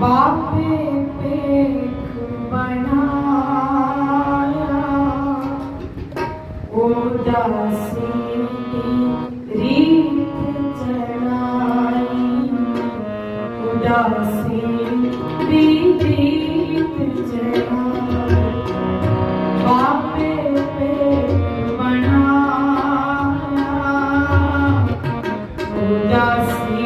ਬਾਪੇ ਪੇਖ ਬਣਾਇਆ। ਉਦਾਸੀ ਰੀਤ ਚਲਾਈ ਉਦਾਸੀ ਰੀਤ ਚਲਾਈ ਬਾਪੇ ਪੇਖ ਬਣਾਇਆ। ਉਦਾਸੀ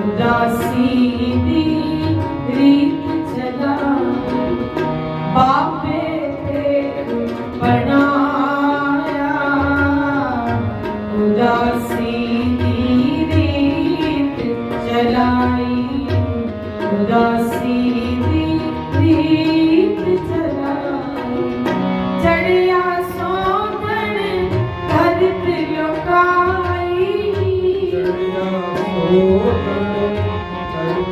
ਉਦਾਸੀ ਦੀ ਰੀਤ ਚਲਾਈ ਬਾਪੇ ਤੇ ਬਣਾਇਆ ਉਦਾਸੀ ਦੀ ਰੀਤ ਚਲਾਈ ਉਦਾਸੀ ਦੀ ਰੀਤ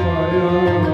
ছায়া